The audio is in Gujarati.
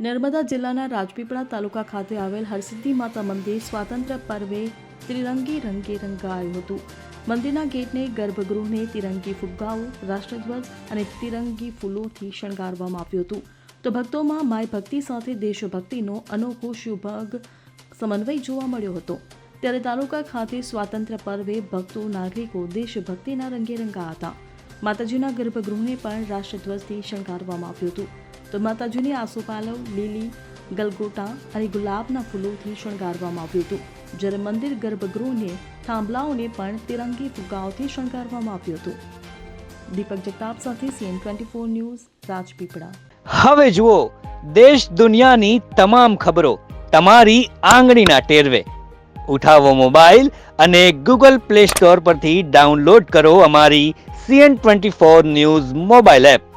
નર્મદા જિલ્લાના રાજપીપળા તાલુકા ખાતે આવેલ હરસિદ્ધિ માતા મંદિર સ્વાતંત્ર્ય પર્વે ત્રિરંગી રંગે રંગાયું હતું. મંદિરના ગેટને ગર્ભગૃહને તિરંગી ફુગ્ગાઓ, રાષ્ટ્રધ્વજ અને તિરંગી ફૂલોથી શણગારવામાં આવ્યું હતું. તો ભક્તોમાં માય ભક્તિ સાથે દેશભક્તિનો અનોખો શુભગ સમન્વય જોવા મળ્યો હતો. ત્યારે તાલુકા ખાતે સ્વાતંત્ર્ય પર્વે ભક્તો નાગરિકો દેશભક્તિના રંગે રંગા હતા. માતાજીના ગર્ભગૃહને પણ રાષ્ટ્રધ્વજથી શણગારવામાં આવ્યું હતું. તો માતાજીની આસોપાલવ લીલી, ગલગોટા અને ગુલાબના ફૂલોથી શણગારવામાં આવ્યું હતું. જ્યારે મંદિર ગર્ભગૃહને થાંભલાઓને પણ તિરંગી ફુગાઓથી શણગારવામાં આવ્યું હતું. દીપક જગતાપ સાથે CN twenty four news, Rajpipla. હવે જુઓ, દેશ દુનિયાની તમામ ખબરો તમારી આંગળીના ટેરવે. ઉઠાવો મોબાઈલ અને ગૂગલ પ્લે સ્ટોર પરથી ડાઉનલોડ કરો અમારી CN twenty four news mobile app.